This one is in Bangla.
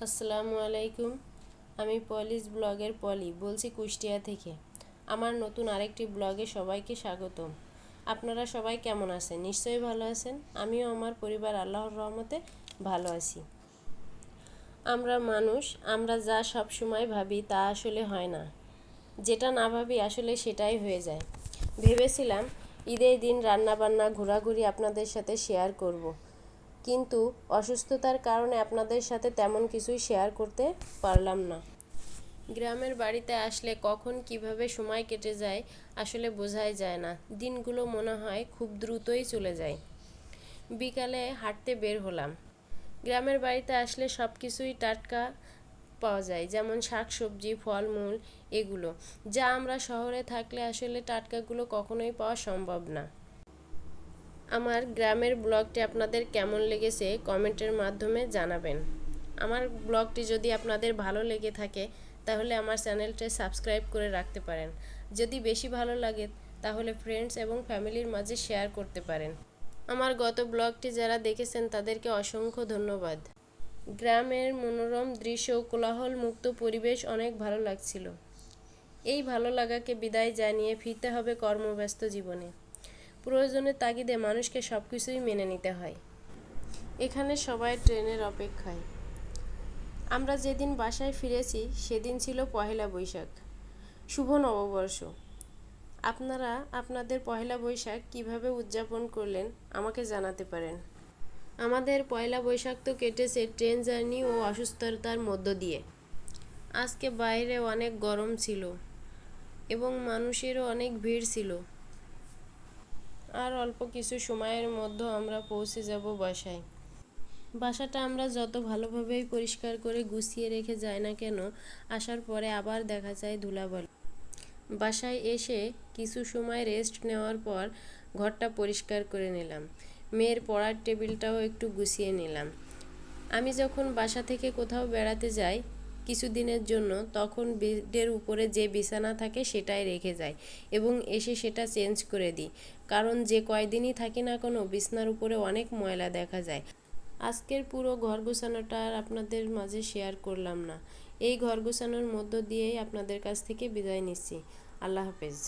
আসসালামু আলাইকুম। আমি পলিস ব্লগের পলি, বলছি কুষ্টিয়া থেকে। আমার নতুন আরেকটি ব্লগে সবাইকে স্বাগতম। আপনারা সবাই কেমন আছেন? নিশ্চয়ই ভালো আছেন। আমিও আমার পরিবার আল্লাহর রহমতে ভালো আছি। আমরা মানুষ, আমরা যা সব সময় ভাবি তা আসলে হয় না। যেটা না ভাবি আসলে সেটাই হয়ে যায়। ভেবেছিলাম ঈদের দিন রান্নাবান্না, ঘোরাঘুরি আপনাদের সাথে শেয়ার করব। কিন্তু অসুস্থতার কারণে আপনাদের সাথে তেমন কিছুই শেয়ার করতে পারলাম না। গ্রামের বাড়িতে আসলে কখন কীভাবে সময় কেটে যায় আসলে বোঝাই যায় না। দিনগুলো মনে হয় খুব দ্রুতই চলে যায়। বিকালে হাঁটতে বের হলাম। গ্রামের বাড়িতে আসলে সব কিছুই টাটকা পাওয়া যায়, যেমন শাক সবজি ফলমূল, এগুলো। যা আমরা শহরে থাকলে আসলে টাটকাগুলো কখনোই পাওয়া সম্ভব না। আমার গ্রামের ব্লগটি আপনাদের কেমন লেগেছে কমেন্টের মাধ্যমে জানাবেন। আমার ব্লগটি যদি আপনাদের ভালো লেগে থাকে, তাহলে আমার চ্যানেলটি সাবস্ক্রাইব করে রাখতে পারেন। যদি বেশি ভালো লাগে, তাহলে ফ্রেন্ডস এবং ফ্যামিলির মাঝে শেয়ার করতে পারেন। আমার গত ব্লগটি যারা দেখেছেন, তাদেরকে অসংখ্য ধন্যবাদ। গ্রামের মনোরম দৃশ্য কোলাহল মুক্ত পরিবেশ অনেক ভালো লাগছিল। এই ভালো লাগাকে বিদায় জানিয়ে ফিরতে হবে কর্মব্যস্ত জীবনে। প্রয়োজনের তাগিদে মানুষকে সব কিছুই মেনে নিতে হয়। এখানে সবাই ট্রেনের অপেক্ষায়। আমরা যেদিন বাসায় ফিরেছি সেদিন ছিল পহেলা বৈশাখ। শুভ নববর্ষ। আপনারা আপনাদের পহেলা বৈশাখ কীভাবে উদযাপন করলেন আমাকে জানাতে পারেন। আমাদের পয়লা বৈশাখ তো কেটেছে ট্রেন জার্নি ও অসুস্থতার মধ্য দিয়ে। আজকে বাইরে অনেক গরম ছিল এবং মানুষেরও অনেক ভিড় ছিল। আর অল্প কিছু সময়ের মধ্যে আমরা পৌঁছে যাব বাসায়। বাসাটা আমরা যত ভালোভাবেই পরিষ্কার করে গুছিয়ে রেখে যাই না কেন, আসার পরে আবার দেখা যায় ধুলাবালি। বাসায় এসে কিছু সময় রেস্ট নেওয়ার পর ঘরটা পরিষ্কার করে নিলাম। মেয়ের পড়ার টেবিলটাও একটু গুছিয়ে নিলাম। আমি যখন বাসা থেকে কোথাও বেড়াতে যাই কিছুদিনের জন্য তখন বেডের উপরে যে বিছানা থাকে সেটাই রেখে যাই এবং এসে সেটা চেঞ্জ করে দিই। কারণ যে কয়দিনই থাকি না কোনো বিছনার উপরে অনেক ময়লা দেখা যায়। আজকের পুরো ঘর গোছানোটা আর আপনাদের মাঝে শেয়ার করলাম না। এই ঘর গোছানোর মধ্য দিয়েই আপনাদের কাছ থেকে বিদায় নিচ্ছি। আল্লাহ হাফেজ।